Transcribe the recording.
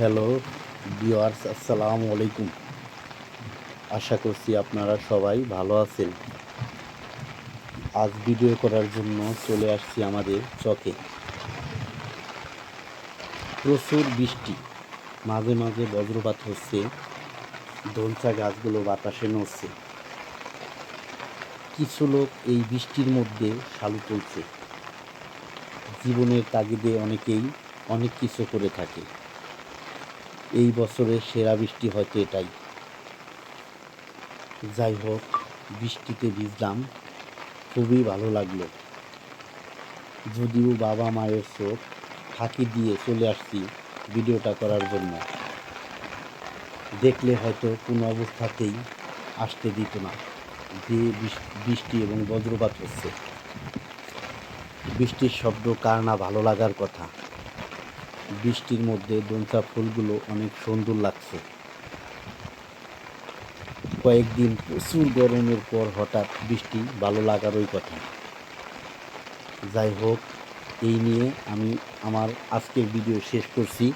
Hello viewers আসসালামু আলাইকুম। আশা করছি আপনারা সবাই ভালো আছেন। আজ ভিডিও করার জন্য চলে আসছি আমাদের চকে। প্রচুর বৃষ্টি। মাঝে মাঝে বজ্রপাত হচ্ছে। ধনচা গাছগুলো বাতাসে নড়ছে। কিছু লোক এই বৃষ্টির মধ্যে শালু তুলছে। জীবনের তাগিদে অনেকেই অনেক কিছু করে থাকে। এই বছরের সেরা বৃষ্টি হয়তো এটাই। যাই হোক, বৃষ্টিতে ভিজলাম, খুবই ভালো লাগল। যদিও বাবা মায়ের চোখ ফাঁকি দিয়ে চলে আসছি ভিডিওটা করার জন্য। দেখলে হয়তো কোনো অবস্থাতেই আসতে দিত না যে বৃষ্টি এবং বজ্রপাত হচ্ছে। বৃষ্টির শব্দ কার না ভালো লাগার কথা। বৃষ্টির মধ্যে দোনচা ফুলগুলো অনেক সুন্দর লাগছে। কয়েকদিন প্রচুর গরমের পর হঠাৎ বৃষ্টি ভালো লাগারই কথা। যাই হোক, এই নিয়ে আমি আমার আজকের ভিডিও শেষ করছি।